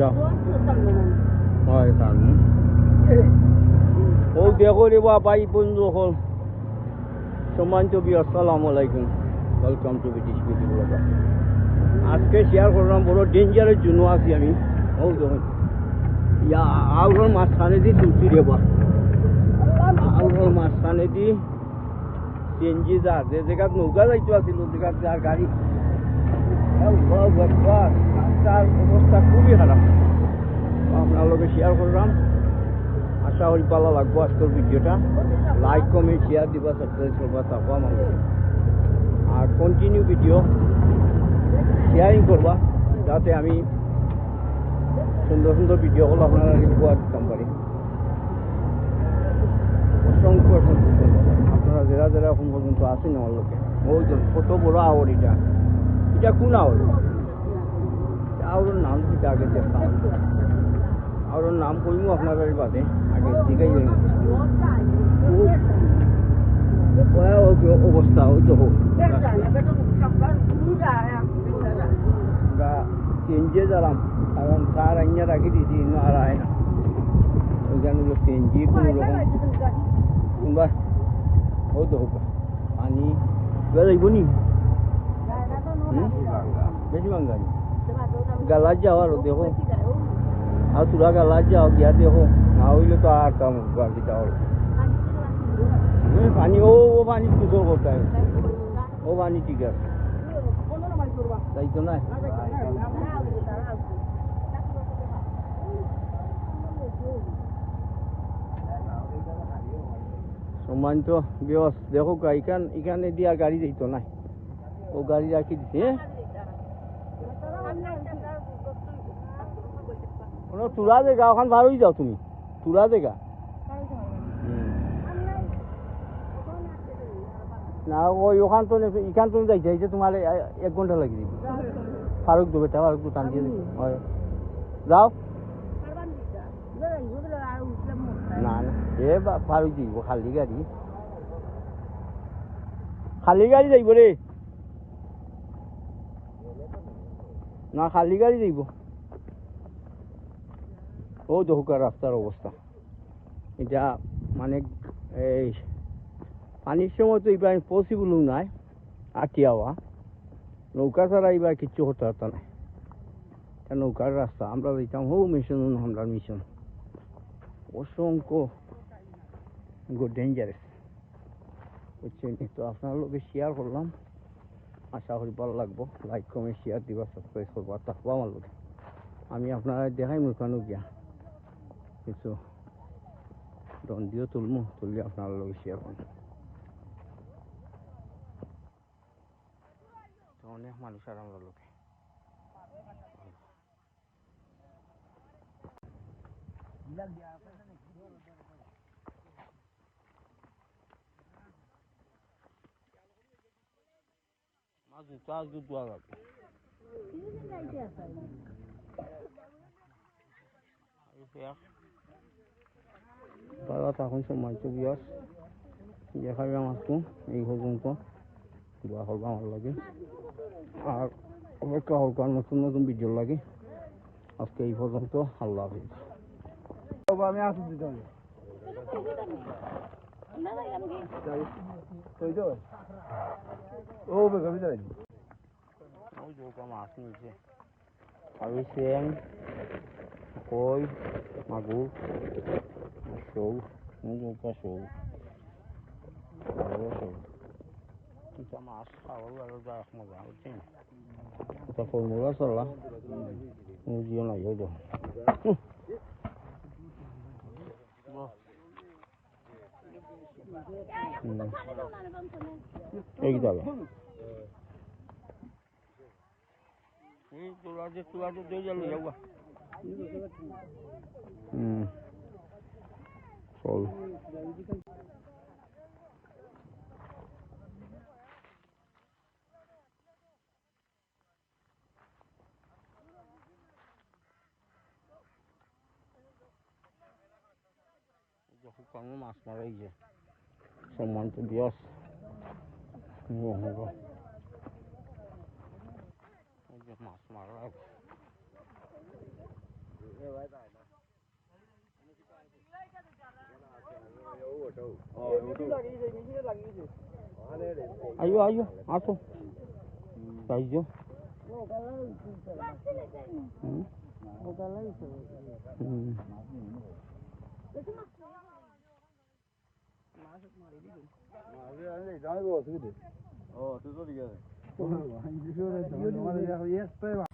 যাও। হয় কারণ ও, দেখো রে বাবা, এই বন্ধু হল। সম্মানিত বি আসসালামু আলাইকুম। Welcome to British video blogger আজকে শেয়ার করলাম, বড় ডেঞ্জারের জন্য আছি আমি। ও দেখুন ইয়া আউরর মাঝখানে দিয়ে চলছি রে বা আউরর মাঝখানে দিয়ে চেঞ্জি যা, যে জায়গাত নৌকা যাইতো আছিল জায়গাত যার গাড়ি। রাস্তার অবস্থা খুবই খারাপ। আপনার লগে শেয়ার করলাম। আশা করি পালা লাগবো আজকের ভিডিওটা। লাইক কমেন্ট শেয়ার দিবা সাবস্ক্রাইব করবা, তারপর লগে। আর কন্টিনিউ ভিডিও শেয়ারিং করবা, যাতে আমি সুন্দর সুন্দর ভিডিওগুলো আপনারা উপহার দিতাম পারি। অসংখ্য অসংখ্য ধন্যবাদ। আপনারা যারা যারা এখন পর্যন্ত আসেন আমার লোকে ওই কত বড় আওয়ার এটা? এটা কোন আওয়ার আওয়ারের নাম কি আগে দেখতাম আওয়ারের নাম কইমু আপনার বাদে আগে দিকেই যাই অবস্থা ওই তো হোক আমরা সিএনজি জ্বালাম কারণ কার আইনা রাখি দিয়েছি ইনো আর আয় না ওইখানে হলো সিএনজি কোনো গালা যাও আর দেখো আর তোরা গালা যাও গিয়া দেখো না হইলে তো আর কাম বাকি যাও পানি ও ও পানি করতে ও পানি ঠিক আছে তাই তো না দেখো এখান এখানে দিয়ে গাড়ি যাইতো না ও গাড়ি রাখি দিছে কোনো তুলা জায়গা ওখান বার হয়ে যাও তুমি। তুলা জায়গা না ওই ওখান তো এখান তো যাইতে যাইতে তোমার এক ঘণ্টা লাগি দিবি ফারুক দেবে তা ফারুক তো টান দিয়ে হয়। যাও না না এ ফারুক দিব খালি গাড়ি। খালি গাড়ি যাইব রে না খালি গাড়ি যাইব ও দহুকার রাস্তার অবস্থা। এটা মানে এই পানির সময় তো এবার পসিবল নাই আটি হওয়া নৌকা ছাড়া এবার কিচ্ছু হতে হতো না। এটা নৌকার রাস্তা, আমরা দিতাম হো মিশন আমরা মিশন অসংখ্য ডেঞ্জারাস বুঝছেন তো আপনার লোকে শেয়ার করলাম। আশা করি ভালো লাগবো। লাইক কমেন্ট শেয়ার দিবা সাবস্ক্রাইব করবা থাকব আমার লোকে। আমি আপনারা দেখাই মুখানো গিয়া? কিছু দণ্ডিও তুলমু তুলি আপনার লোকে শেয়ার করব অনেক মানুষ আর আমরা লোকে মাছ দুটো আজ দুটো আগাবে তারা তখন সময় তো বিয়াস। দেখাবে আমাকে এই পর্যন্ত। দোয়া করব আমার লাগে। আর অপেক্ষা হোক আর নতুন নতুন ভিডিও লাগে। আজকে এই পর্যন্ত আল্লাহ হাফিজ। আমি আসুন দিতে হবে ও বেগাবি যাই ওই দোকা মাছ নিয়েছে আর ওই স্যাং কই মাগুর সৌ নৌকা সৌ বড় সৌ এটা মাছ খাওয়ার আরও যা মজা হচ্ছে এটা ফর্মুলা চলা মুজিও নাই ওই দেখো এই যাবে এই তোরা যে তোরা যে দিয়ে গেল যাওয়া হুম চল শুকানো মাছ মারাই যে সম্মান তো দিয়স মাছ মারা आइयो आइयो आसो आइयो Oh, itu dia. Oh, itu dia. Oh, itu dia. Oh, itu dia.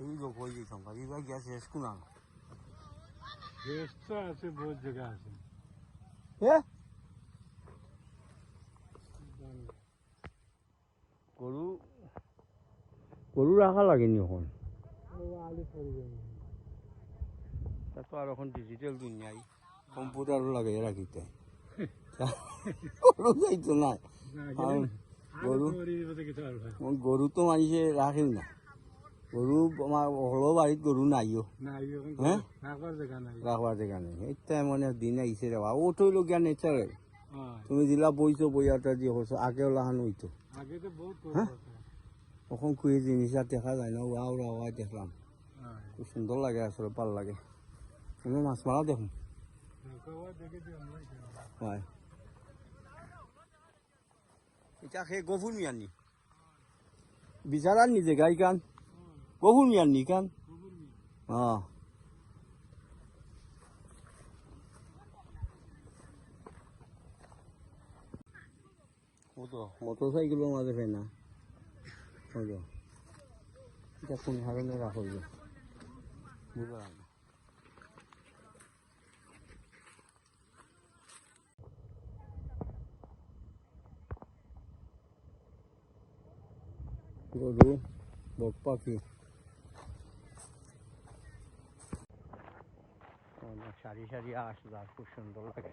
이거 보이지 정말 이거 야시 했구나. Rest আছে বহুত জায়গা আছে 예? গরু গরু রাখা লাগেনি এখন আলু পড়ে তা তো আর এখন ডিজিটাল দুনিয়াই কম্পিউটার লাগে রাখিতে গরু যাইতো না গরু গরু তো মানুষে রাখেন না গরু আমার হলো বাড়িত গরু নাইও। হ্যাঁ? রাখবার জায়গা নাই। এটা এমন দিন আইসে রে ও তৈল জ্ঞান নেচারে হ্যাঁ, তুমি দিলা বইছো বইয়াটা যে হচ্ছে আগে লাহান হইতো হ্যাঁ? করতে কুয়ে জিনিস আর দেখা যায় না? ওয়া ওরা ওয়া দেখলাম। খুব সুন্দর লাগে আসলে ভালো লাগে। আমি মাছ মারা দেখুন। হয়। এটা সে গফুর মিয়ানি। বিচারার নিজে গাই কান গফুর মিয়ানি কান খবর নেই। হ্যাঁ মতো মোটরসাইকেলের মাঝে ফের না হলো এটা কোন কারণে রাখল বুঝলাম না গরু বক সারি সারি আসলে খুব সুন্দর লাগে